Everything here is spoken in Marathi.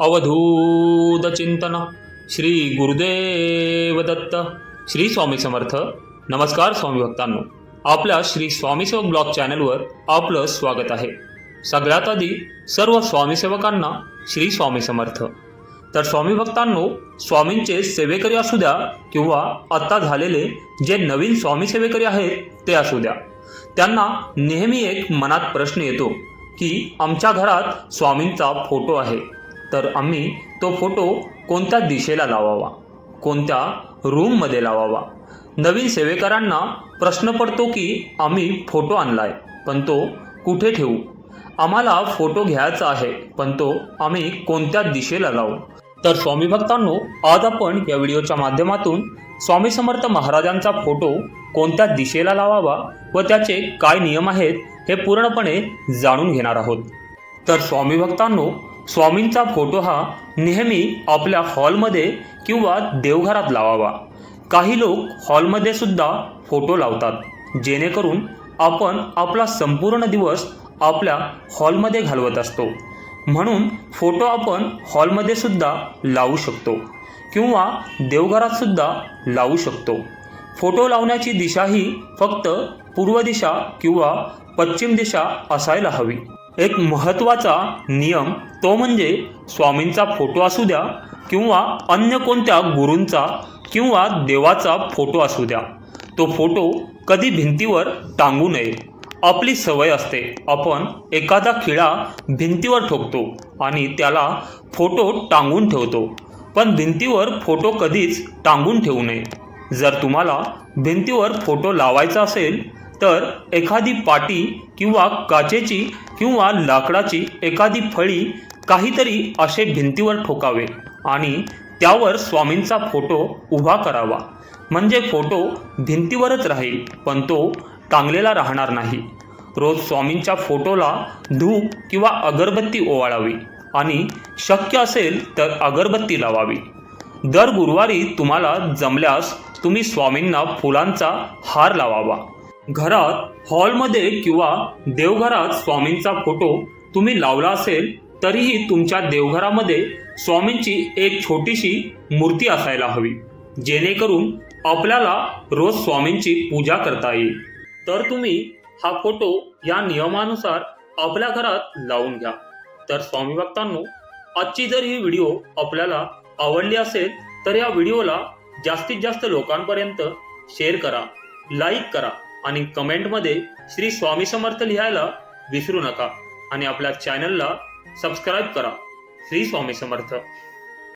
अवधूत चिंतन. श्री गुरुदेव दत्त. श्री स्वामी समर्थ. नमस्कार स्वामी भक्तांनो. आपल्या श्री स्वामीसेवक ब्लॉग चॅनलवर आपलं स्वागत आहे. सगळ्यात आधी सर्व स्वामीसेवकांना श्री स्वामी समर्थ. तर स्वामी भक्तांनो स्वामींचे सेवेकरी असू द्या किंवा आत्ता झालेले जे नवीन स्वामी सेवेकरी आहेत ते असू द्या. त्यांना नेहमी एक मनात प्रश्न येतो की आमच्या घरात स्वामींचा फोटो आहे. तर आम्ही तो फोटो कोणत्या दिशेला लावावा? कोणत्या रूममध्ये लावावा? नवीन सेवेकरांना प्रश्न पडतो की आम्ही फोटो आणलाय पण तो कुठे ठेवू? आम्हाला फोटो घ्यायचा आहे पण तो आम्ही कोणत्या दिशेला लावू? तर स्वामी भक्तांनो आज आपण या व्हिडिओच्या माध्यमातून स्वामी समर्थ महाराजांचा फोटो कोणत्या दिशेला लावावा व त्याचे काय नियम आहेत हे पूर्णपणे जाणून घेणार आहोत. तर स्वामी भक्तांनो स्वामींचा फोटो हा नेहमी आपल्या हॉलमध्ये किंवा देवघरात लावावा. काही लोक हॉलमध्ये सुद्धा फोटो लावतात जेणेकरून आपण आपला संपूर्ण दिवस आपल्या हॉलमध्ये घालवत असतो. म्हणून फोटो आपण हॉलमध्ये सुद्धा लावू शकतो किंवा देवघरात सुद्धा लावू शकतो. फोटो लावण्याची दिशा ही फक्त पूर्व दिशा किंवा पश्चिम दिशा असायला हवी. एक महत्त्वाचा नियम तो म्हणजे स्वामींचा फोटो असू द्या किंवा अन्य कोणत्या गुरूंचा किंवा देवाचा फोटो असू द्या. तो फोटो कधी भिंतीवर टांगू नये. आपली सवय असते. आपण एखादा खिळा भिंतीवर ठोकतो आणि त्याला फोटो टांगून ठेवतो. पण भिंतीवर फोटो कधीच टांगून ठेवू नये. जर तुम्हाला भिंतीवर फोटो लावायचा असेल तर एखादी पाटी किंवा काचेची किंवा लाकडाची एखादी फळी काहीतरी असे भिंतीवर ठोकावे आणि त्यावर स्वामींचा फोटो उभा करावा. म्हणजे फोटो भिंतीवरच राहील पण तो टांगलेला राहणार नाही. रोज स्वामींच्या फोटोला धूप किंवा अगरबत्ती ओवाळावी आणि शक्य असेल तर अगरबत्ती लावावी. दर गुरुवारी तुम्हाला जमल्यास तुम्ही स्वामींना फुलांचा हार लावावा. घरात हॉलमध्ये किंवा देवघरात स्वामींचा फोटो तुम्ही लावला असेल तरीही तुमच्या देवघरामध्ये स्वामींची एक छोटीशी मूर्ती असायला हवी जेणेकरून आपल्याला रोज स्वामींची पूजा करता येईल. तर तुम्ही हा फोटो या नियमानुसार आपल्या घरात लावून घ्या. तर स्वामी भक्तांनो आजची जर ही व्हिडिओ आपल्याला आवडली असेल तर या व्हिडिओला जास्तीत जास्त लोकांपर्यंत शेअर करा लाईक करा आणि कमेंटमध्ये श्री स्वामी समर्थ लिहायला विसरू नका आणि आपल्या चॅनलला सबस्क्राईब करा. श्री स्वामी समर्थ.